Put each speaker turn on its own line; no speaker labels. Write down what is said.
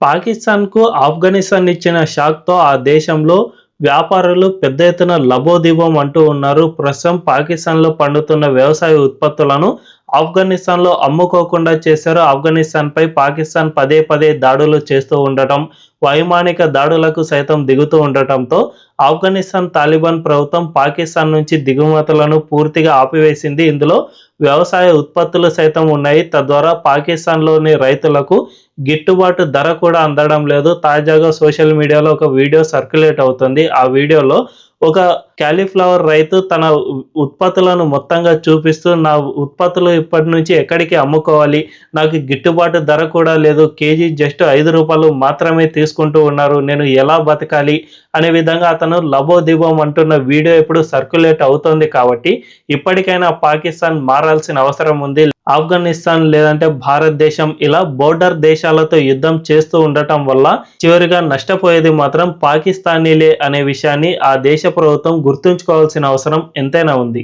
పాకిస్తాన్కు ఆఫ్ఘనిస్తాన్ ఇచ్చిన షాక్తో ఆ దేశంలో వ్యాపారులు పెద్ద ఎత్తున లబోదిబోం అంటూ ఉన్నారు. ప్రస్తుతం పాకిస్తాన్లో పండుతున్న వ్యవసాయ ఉత్పత్తులను ఆఫ్ఘనిస్తాన్లో అమ్ముకోకుండా చేశారు. ఆఫ్ఘనిస్తాన్పై పాకిస్తాన్ పదే పదే దాడులు చేస్తూ ఉండటం వైమానిక దాడులకు సైతం దిగుతూ ఉండటంతో ఆఫ్ఘనిస్తాన్ తాలిబాన్ ప్రభుత్వం పాకిస్తాన్ నుంచి దిగుమతులను పూర్తిగా ఆపివేసింది. ఇందులో వ్యవసాయ ఉత్పత్తులు సైతం ఉన్నాయి. తద్వారా పాకిస్తాన్లోని రైతులకు గిట్టుబాటు ధర కూడా అందడం లేదు. తాజాగా సోషల్ మీడియాలో ఒక వీడియో సర్క్యులేట్ అవుతుంది. ఆ వీడియోలో ఒక క్యాలీఫ్లవర్ రైతు తన ఉత్పత్తులను మొత్తంగా చూపిస్తూ నా ఉత్పత్తులు ఇప్పటి నుంచి ఎక్కడికి అమ్ముకోవాలి? నాకు గిట్టుబాటు ధర కూడా లేదు. కేజీ జస్ట్ ఐదు రూపాయలు మాత్రమే తీసుకుంటూ ఉన్నారు. నేను ఎలా బతకాలి అనే విధంగా అతను లబోదిబోం అంటున్న వీడియో ఇప్పుడు సర్క్యులేట్ అవుతోంది కాబట్టి ఇప్పటికైనా పాకిస్తాన్ మారాల్సిన అవసరం ఉంది. ఆఫ్ఘనిస్తాన్ లేదంటే భారతదేశం ఇలా బోర్డర్ దేశాలతో యుద్ధం చేస్తూ ఉండటం వల్ల చివరిగా నష్టపోయేది మాత్రం పాకిస్తానీలే అనే విషయాన్ని ఆ దేశ ప్రభుత్వం గుర్తుంచుకోవాల్సిన అవసరం ఎంతైనా ఉంది.